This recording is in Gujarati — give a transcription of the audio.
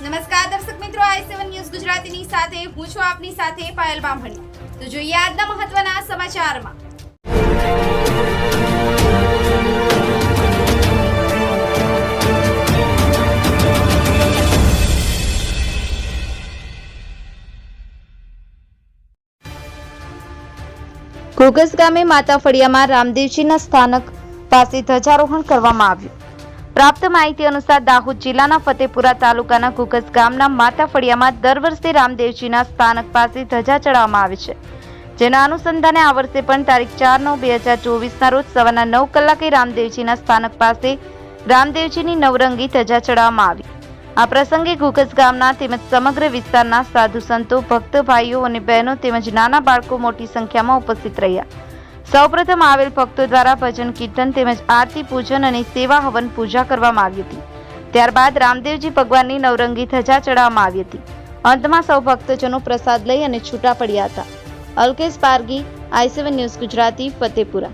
નમસ્કાર દર્શક મિત્રો, આઈ સેવન ન્યૂઝ ગુજરાતીની સાથે, હું છું આપની સાથે પાયલ બામણી. તો જોઈએ આજના મહત્વના સમાચારમાં. ઘોઘસ ગામે માતા ફળિયામાં રામદેવજીના સ્થાનક પાસે ધ્વજારોહણ કરવામાં આવ્યું. પ્રાપ્ત માહિતી અનુસાર દાહોદ જિલ્લાના ફતેપુરા તાલુકાના ઘોઘસ ગામના માતા ફળિયામાં દર વર્ષે રામદેવજીના સ્થાનક પાસે ધજા ચડાવવામાં આવે છે. જેના અનુસંધાને આ વર્ષે પણ તારીખ ચાર નવ બે હજાર ચોવીસના રોજ સવારના નવ કલાકે રામદેવજીના સ્થાનક પાસે રામદેવજીની નવરંગી ધજા ચડાવવામાં આવી. આ પ્રસંગે ઘોઘસ ગામના તેમજ સમગ્ર વિસ્તારના સાધુ સંતો, ભક્ત ભાઈઓ અને બહેનો તેમજ નાના બાળકો મોટી સંખ્યામાં ઉપસ્થિત રહ્યા. સૌપ્રથમ આવેલ ભક્તો દ્વારા ભજન, કીર્તન તેમજ આરતી, પૂજન અને સેવા હવન પૂજા કરવામાં આવી હતી. ત્યારબાદ રામદેવજી ભગવાનની નવરંગી ધજા ચડાવવામાં આવી હતી. અંતમાં સૌ ભક્તજનો પ્રસાદ લઈ અને છૂટા પડ્યા હતા. Alkesh Pargi, I news Gujarati, Fatepura.